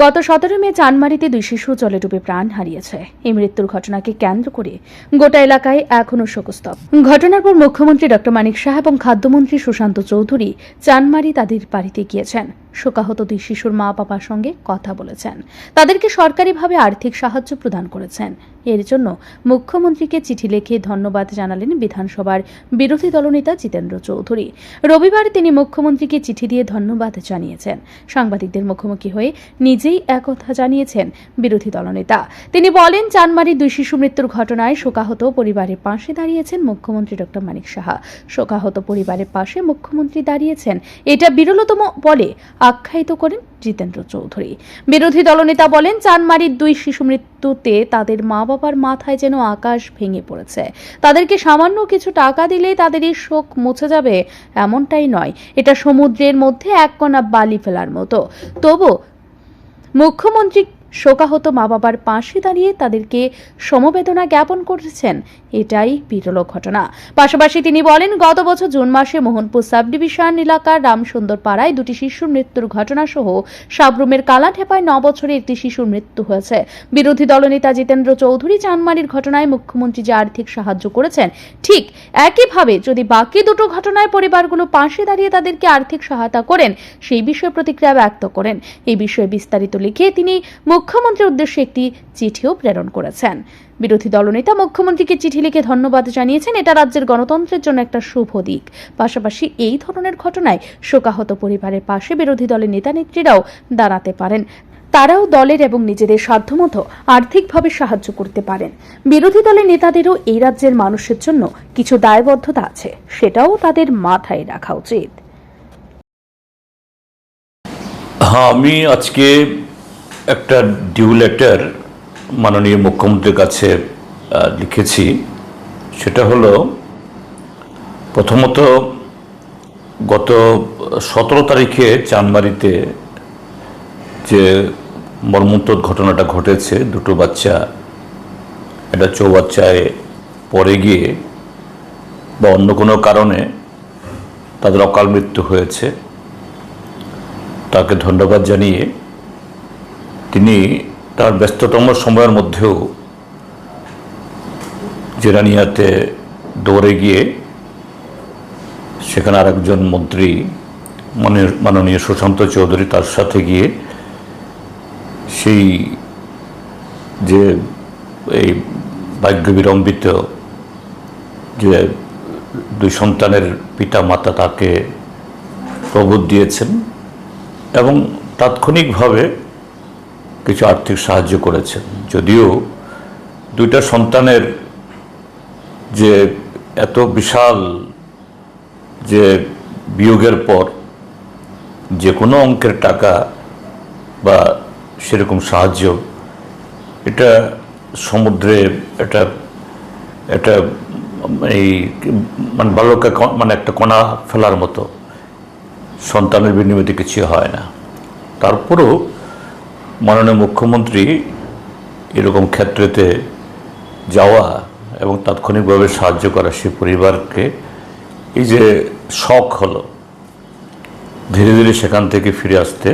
গত সতেরো মে চানমারিতে দুই শিশু জলে ডুবে প্রাণ হারিয়েছে। এই মৃত্যুর ঘটনাকে কেন্দ্র করে গোটা এলাকায় এখনও শোকস্তব। ঘটনার পর মুখ্যমন্ত্রী ডক্টর মানিক শাহ এবং খাদ্যমন্ত্রী সুশান্ত চৌধুরী চানমারি তাদের বাড়িতে গিয়েছেন। শোকাহত দুই শিশুর মা বাবার সঙ্গে কথা বলেছেন। তাদেরকে সরকারিভাবে আর্থিক সাহায্য প্রদান করেছেন। এর জন্য মুখ্যমন্ত্রীকে চিঠি লিখে ধন্যবাদ জানালেন বিধানসভার বিরোধী দলনেতা জিতেন্দ্র চৌধুরী। রবিবার তিনি মুখ্যমন্ত্রীকে চিঠি দিয়ে ধন্যবাদ জানিয়েছেন। সাংবাদিকদের মুখোমুখি হয়ে নিজেই একথা জানিয়েছেন বিরোধী দলনেতা। তিনি বলেন, চানমারির দুই শিশু মৃত্যুর ঘটনায় শোকাহত পরিবারের পাশে দাঁড়িয়েছেন মুখ্যমন্ত্রী ডক্টর মানিক সাহা। শোকাহত পরিবারের পাশে মুখ্যমন্ত্রী দাঁড়িয়েছেন, এটা বিরলতম বলে আখ্যায়িত করেন জিতেন্দ্র চৌধুরী। বিরোধী দলনেতা বলেন, চানমারির দুই শিশু মৃত্যুতে তাদের মা বাবার মাথায় যেন আকাশ ভেঙে পড়েছে। তাদেরকে সামান্য কিছু টাকা দিলে তাদের এই শোক মুছে যাবে এমনটাই নয়। এটা সমুদ্রের মধ্যে এক কণা বালি ফেলার মতো। তবু মুখ্যমন্ত্রী শোকাহত মা বাবার পাশে দাঁড়িয়ে তাদেরকে সমবেদনা জ্ঞাপন করেছেন। এটাই বিরল ঘটনা। পাশাপাশি তিনি বলেন, গত বছর জুন মাসে মোহনপুর সাব ডিভিশন এলাকার রামসুন্দর পাড়ায় দুটি শিশুর মৃত্যুর ঘটনা সহ সাবরুমের কালাঠেপায় ন বছরে একটি শিশুর মৃত্যু হয়েছে। বিরোধী দলনেতা জিতেন্দ্র চৌধুরী চানমারির ঘটনায় মুখ্যমন্ত্রী যে আর্থিক সাহায্য করেছেন, ঠিক একইভাবে যদি বাকি দুটো ঘটনায় পরিবারগুলো পাশে দাঁড়িয়ে তাদেরকে আর্থিক সহায়তা করেন, সেই বিষয়ে প্রতিক্রিয়া ব্যক্ত করেন। এই বিষয়ে বিস্তারিত লিখে তিনি মুখ্যমন্ত্রীর উদ্দেশ্যে একটি চিঠিও প্রেরণ করেছেন। বিরোধী দলনেতা মুখ্যমন্ত্রীকে চিঠি লিখে ধন্যবাদ জানিয়েছেন। এটা রাজ্যের গণতন্ত্রের জন্য একটা শুভ দিক। পাশাপাশি এই ধরনের ঘটনায় শোকাহত পরিবারের পাশে বিরোধী দলের নেতা নেত্রীরাও দাঁড়াতে পারেন। তারাও দলের এবং নিজেদের সাধ্যমতো আর্থিকভাবে সাহায্য করতে পারেন। বিরোধী দলের নেতাদেরও এই রাজ্যের মানুষের জন্য কিছু দায়বদ্ধতা আছে। সেটাও তাদের মাথায় রাখা উচিত। হ্যাঁ আমি আজকে একটা ডিউ লেটার মাননীয় মুখ্যমন্ত্রীর কাছে লিখেছি। সেটা হলো, প্রথমত গত সতেরো তারিখে চানমারিতে যে মর্মন্তর ঘটনাটা ঘটেছে, দুটো বাচ্চা, একটা চৌবাচ্চায় পড়ে গিয়ে বা অন্য কোনো কারণে তাদের অকাল মৃত্যু হয়েছে। তাকে ধন্যবাদ জানিয়ে তিনি তার ব্যস্ততম সময়ের মধ্যেও জেরানিয়াতে দৌড়ে গিয়ে সেখানে আরেকজন মন্ত্রী মাননীয়- সুশান্ত চৌধুরী তার সাথে গিয়ে সেই যে এই ভাগ্য বিলম্বিত যে দুই সন্তানের পিতা মাতা তাকে প্রবোধ দিয়েছেন এবং তাৎক্ষণিকভাবে কিছু আর্থিক সাহায্য করেছেন যদিও দুইটা সন্তানের যে এত বিশাল যে বিয়োগের পর যে কোনো অঙ্কের টাকা বা সেরকম সাহায্য, এটা সমুদ্রে এটা এটা এই মানে বালকা মানে একটা কণা ফেলার মতো সন্তানের বিনিময়ে কিছু হয় না। তারপরেও মাননীয় মুখ্যমন্ত্রী এরকম ক্ষেত্রেতে যাওয়া এবং তাৎক্ষণিকভাবে সাহায্য করা সেই পরিবারকে এই যে শখ হলো, ধীরে ধীরে সেখান থেকে ফিরে আসতে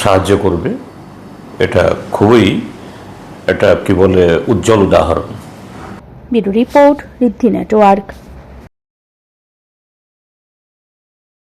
সাহায্য করবে, এটা খুবই এটা কি বলে উজ্জ্বল উদাহরণ। Report Riddhi network.